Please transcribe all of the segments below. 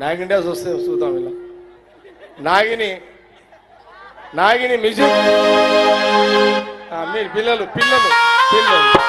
నాగిండే చూస్తే చూద్దాం ఇలా. నాగిని నాగిని మిజు మీరు పిల్లలు పిల్లలు పిల్లలు.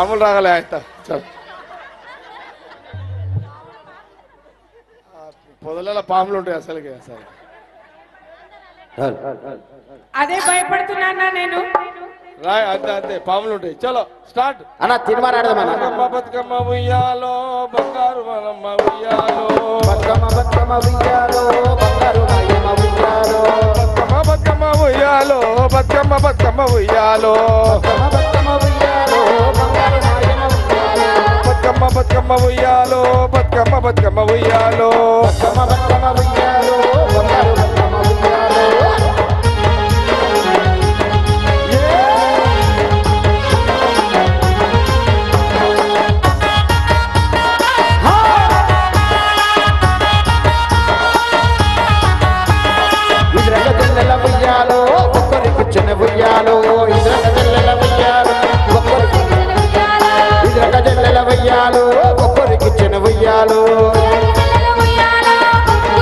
పాములు రాగలే పొదలలో పాములు ఉంటాయి అసలుకి అసలు. అదే భయపడుతున్నానా నేను? రాయ్ అంతే అంతే పాములు ఉంటాయి. చలో స్టార్ట్. అన్న తిరుమల ఆడదామన్న బతుకమ్మ బతుకమ్మ ఉయ్యాలో బంగారు మనమ్మ ఉయ్యాలో. బతుకమ్మ బతుకమ్మ ఉయ్యాలో బంగారు నాయమ్మ ఉయ్యాలో. బతుకమ్మ బతుకమ్మ ఉయ్యాలో బతుకమ్మ బతుకమ్మ ఉయ్యాలో. బతుకమ్మ బతుకమ్మ ఉయ్యాలో బతుకమ్మ బతుకమ్మ ఉయ్యాలో బతుకమ్మ బతుకమ్మ ఉయ్యాలో బతుకమ్మ బతుకమ్మ ఉయ్యాలో.